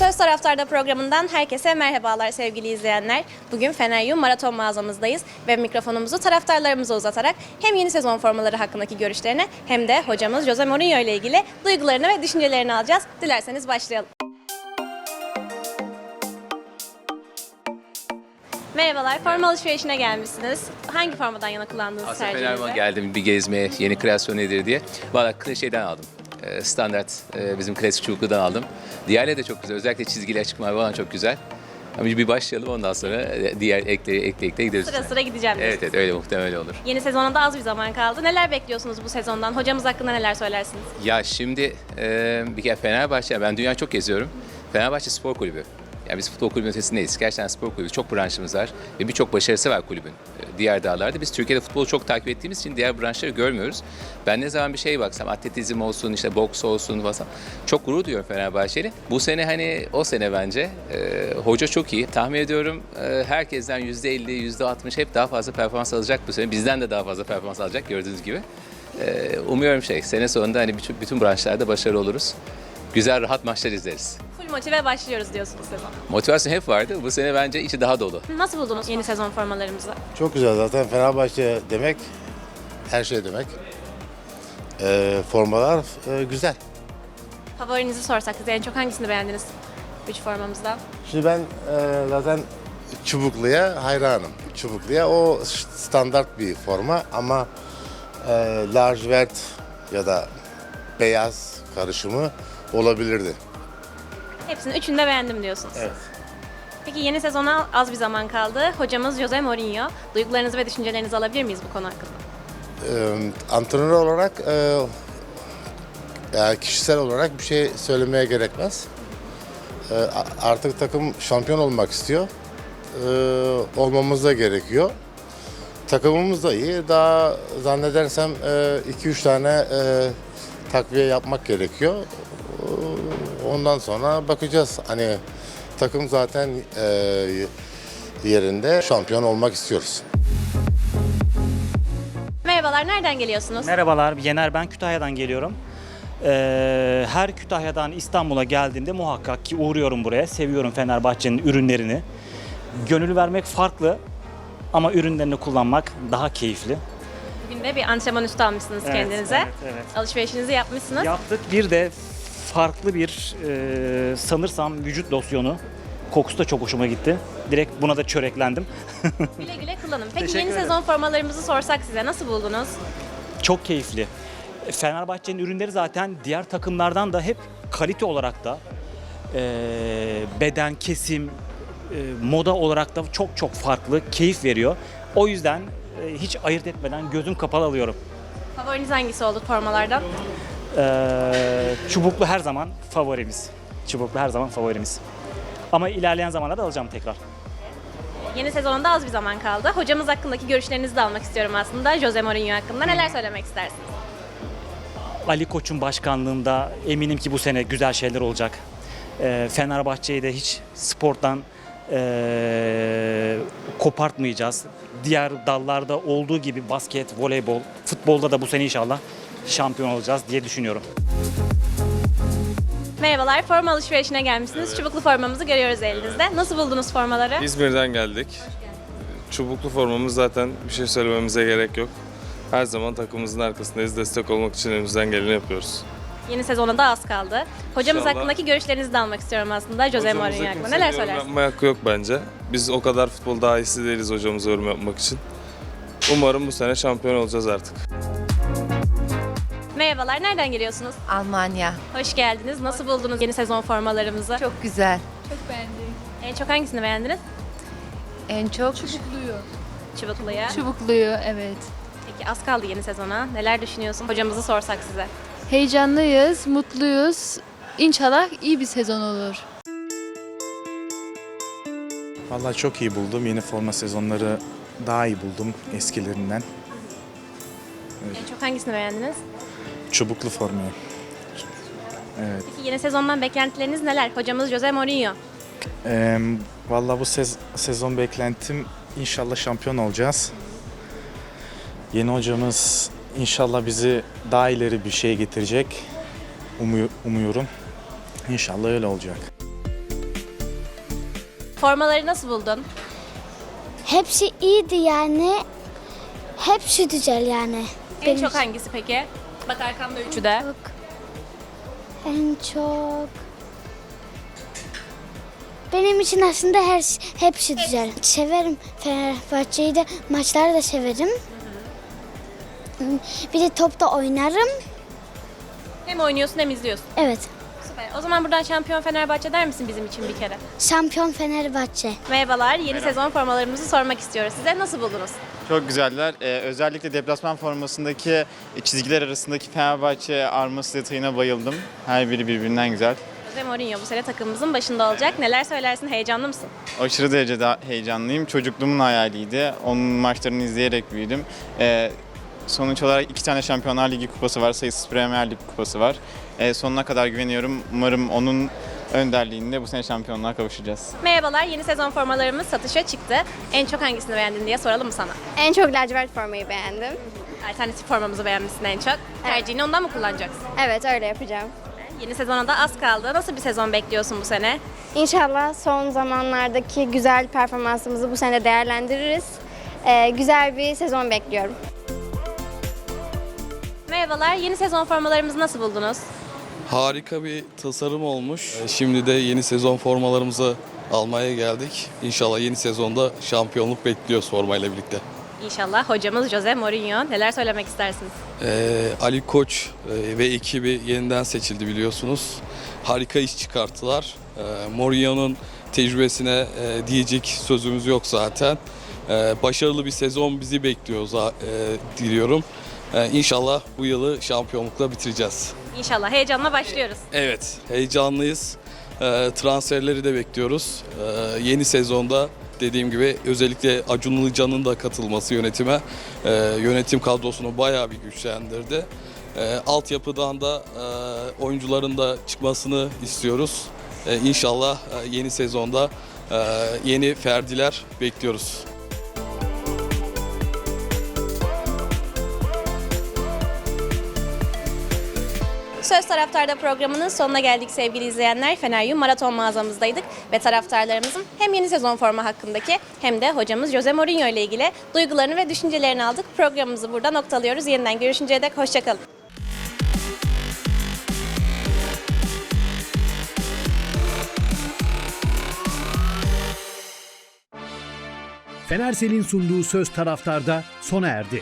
Söz Taraftar'da programından herkese merhabalar sevgili izleyenler. Bugün Feneryum Maraton mağazamızdayız ve mikrofonumuzu taraftarlarımıza uzatarak hem yeni sezon formaları hakkındaki görüşlerini hem de hocamız Jose Mourinho ile ilgili duygularını ve düşüncelerini alacağız. Dilerseniz başlayalım. Merhabalar, forma alışverişine gelmişsiniz. Hangi formadan yana kullandınız Aslında tercihinizi? Fenerbahçe geldim bir gezmeye, yeni kreasyon nedir diye. Valla şeyden aldım. Ee, Standart e, bizim klasik çubukludan aldım. Diğerleri de çok güzel. Özellikle çizgili açık mavi olan çok güzel. Ama bir başlayalım ondan sonra e, diğer ekleri ekle ekle gideriz. Sıra sıra gideceğim. Evet evet öyle muhtemelen öyle olur. Yeni sezona da az bir zaman kaldı. Neler bekliyorsunuz bu sezondan? Hocamız hakkında neler söylersiniz? Ya şimdi e, bir kere Fenerbahçe, ben dünya çok geziyorum. Fenerbahçe Spor Kulübü. Yani biz futbol kulübü ötesindeyiz. Gerçekten spor kulübü. Çok branşımız var ve birçok başarısı var kulübün. e, Diğer dağlarda. Biz Türkiye'de futbolu çok takip ettiğimiz için diğer branşları görmüyoruz. Ben ne zaman bir şeye baksam, atletizm olsun, işte boks olsun falan. Çok gurur duyuyorum Fenerbahçeli. Bu sene hani o sene bence e, hoca çok iyi. Tahmin ediyorum e, herkesten %50, %60 hep daha fazla performans alacak bu sene. Bizden de daha fazla performans alacak gördüğünüz gibi. E, umuyorum şey, sene sonunda hani bütün, bütün branşlarda başarılı oluruz. Güzel, rahat maçlar izleriz. Full motive başlıyoruz diyorsunuz sezon. Motivasyon hep vardı. Bu sene bence içi daha dolu. Nasıl buldunuz yeni sezon formalarımızı? Çok güzel zaten Fenerbahçe demek her şey demek. Ee, formalar e, güzel. Favorinizi sorsak size en çok hangisini beğendiniz? Üç formamızdan. Şimdi ben e, zaten çubukluya hayranım. Çubukluya o standart bir forma ama e, lacivert ya da beyaz karışımı olabilirdi. Hepsini üçünü de beğendim diyorsunuz. Evet. Peki yeni sezona az bir zaman kaldı. Hocamız Jose Mourinho. Duygularınızı ve düşüncelerinizi alabilir miyiz bu konu hakkında? Ee, antrenör olarak e, yani kişisel olarak bir şey söylemeye gerekmez. A- artık takım şampiyon olmak istiyor. Ee, olmamız da gerekiyor. Takımımız da iyi. Daha zannedersem 2-3 tane e, takviye yapmak gerekiyor. Ondan sonra bakacağız. Hani takım zaten e, yerinde şampiyon olmak istiyoruz. Merhabalar, nereden geliyorsunuz? Merhabalar, Yener ben Kütahya'dan geliyorum. Ee, her Kütahya'dan İstanbul'a geldiğimde muhakkak ki uğruyorum buraya. Seviyorum Fenerbahçe'nin ürünlerini. Gönül vermek farklı ama ürünlerini kullanmak daha keyifli. Bugün de bir antrenman üstü almışsınız Evet, kendinize. evet, evet. Alışverişinizi yapmışsınız. Yaptık. Bir de farklı bir e, sanırsam vücut losyonu. Kokusu da çok hoşuma gitti. Direkt buna da çöreklendim. Güle güle kullanın. Peki Teşekkür yeni ederim. sezon formalarımızı sorsak size nasıl buldunuz? çok keyifli. Fenerbahçe'nin ürünleri zaten diğer takımlardan da hep kalite olarak da e, beden kesim, e, moda olarak da çok çok farklı, keyif veriyor. O yüzden e, hiç ayırt etmeden gözüm kapalı alıyorum. Favoriniz hangisi oldu formalardan? E, çubuklu her zaman favorimiz. Çubuklu her zaman favorimiz. Ama ilerleyen zamanlarda alacağım tekrar. Yeni sezonda az bir zaman kaldı. Hocamız hakkındaki görüşlerinizi de almak istiyorum aslında. Jose Mourinho hakkında neler söylemek istersiniz? Ali Koç'un başkanlığında eminim ki bu sene güzel şeyler olacak. Ee, Fenerbahçe'yi de hiç sporttan ee, kopartmayacağız. Diğer dallarda olduğu gibi basket, voleybol, futbolda da bu sene inşallah şampiyon olacağız diye düşünüyorum. Merhabalar, forma alışverişine gelmişsiniz. Çubuklu formamızı görüyoruz elinizde. Nasıl buldunuz formaları? İzmir'den geldik. Çubuklu formamız zaten bir şey söylememize gerek yok. Her zaman takımımızın arkasındayız. Destek olmak için elimizden geleni yapıyoruz. Yeni sezona da az kaldı. Hocamız İnşallah. hakkındaki görüşlerinizi de almak istiyorum aslında. Jose Mourinho hakkında. kimsenin Neler yorum söylersiniz? yapmaya hakkı yok bence. Biz o kadar futbol daha iyisi değiliz hocamıza yorum yapmak için. Umarım bu sene şampiyon olacağız artık. Merhabalar, nereden geliyorsunuz? Almanya. Hoş geldiniz. Nasıl buldunuz yeni sezon formalarımızı? Çok güzel. En çok hangisini beğendiniz? En çok Çubukluyu. Çubuklu'ya. Çubukluyu evet. Peki az kaldı yeni sezona. Neler düşünüyorsun? Hocamızı sorsak size. Heyecanlıyız, mutluyuz. İnşallah iyi bir sezon olur. Vallahi çok iyi buldum. Yeni forma sezonları daha iyi buldum eskilerinden. En çok hangisini beğendiniz? Çubuklu formayı. Evet. Peki yeni sezondan beklentileriniz neler? Hocamız Jose Mourinho. Ee, vallahi bu sez- sezon beklentim inşallah şampiyon olacağız. Yeni hocamız inşallah bizi daha ileri bir şeye getirecek. Umuyor- umuyorum. İnşallah öyle olacak. Formaları nasıl buldun? Hepsi iyiydi yani. Hepsi güzel yani. En Benim çok hangisi peki? Bak arkamda üçü de. çok, en çok benim için aslında her hepsi güzel. Severim Fenerbahçe'yi de maçları da severim. Bir de topta oynarım. Hem oynuyorsun hem izliyorsun. Evet. Süper. O zaman buradan şampiyon Fenerbahçe der misin bizim için bir kere? Şampiyon Fenerbahçe. Merhabalar. Yeni sezon formalarımızı sormak istiyoruz size. Nasıl buldunuz? Çok güzeller. Ee, özellikle deplasman formasındaki çizgiler arasındaki Fenerbahçe arması detayına bayıldım. Her biri birbirinden güzel. Jose Mourinho bu sene takımımızın başında olacak. Neler söylersin? Heyecanlı mısın? Aşırı derecede heyecanlıyım. Çocukluğumun hayaliydi. Onun maçlarını izleyerek büyüdüm. Ee, sonuç olarak iki tane Şampiyonlar Ligi kupası var, sayısız Premier Lig kupası var. Ee, sonuna kadar güveniyorum. Umarım onun önderliğinde bu sene şampiyonluğa kavuşacağız. Merhabalar. Yeni sezon formalarımız satışa çıktı. En çok hangisini beğendin diye soralım mı sana? En çok lacivert formayı beğendim. Alternatif formamızı beğenmişsin en çok. Tercihini ondan mı kullanacaksın? Evet öyle yapacağım. Yeni sezona da az kaldı. Nasıl bir sezon bekliyorsun bu sene? İnşallah son zamanlardaki güzel performansımızı bu sene değerlendiririz. Ee, güzel bir sezon bekliyorum. Merhabalar. Yeni sezon formalarımızı nasıl buldunuz? Harika bir tasarım olmuş. Ee, Şimdi de yeni sezon formalarımızı almaya geldik. İnşallah yeni sezonda şampiyonluk bekliyoruz formayla birlikte. İnşallah hocamız Jose Mourinho. Neler söylemek istersiniz? Ee, Ali Koç e, ve ekibi yeniden seçildi biliyorsunuz. Harika iş çıkarttılar. Ee, Mourinho'nun tecrübesine e, diyecek sözümüz yok zaten. Ee, başarılı bir sezon bizi bekliyor e, diliyorum. Ee, inşallah bu yılı şampiyonlukla bitireceğiz. İnşallah heyecanla başlıyoruz. Evet, heyecanlıyız. Ee, transferleri de bekliyoruz. Ee, yeni sezonda dediğim gibi özellikle Acun Ilıcan'ın da katılması yönetime e, yönetim kadrosunu bayağı bir güçlendirdi. E, altyapıdan da e, oyuncuların da çıkmasını istiyoruz. E, inşallah e, yeni sezonda e, yeni ferdiler bekliyoruz. Söz Taraftar'da programının sonuna geldik sevgili izleyenler. Feneryum Maraton mağazamızdaydık ve taraftarlarımızın hem yeni sezon forma hakkındaki hem de hocamız Jose Mourinho ile ilgili duygularını ve düşüncelerini aldık. Programımızı burada noktalıyoruz. Yeniden görüşünceye dek hoşçakalın. Fenersel'in sunduğu Söz Taraftar'da sona erdi.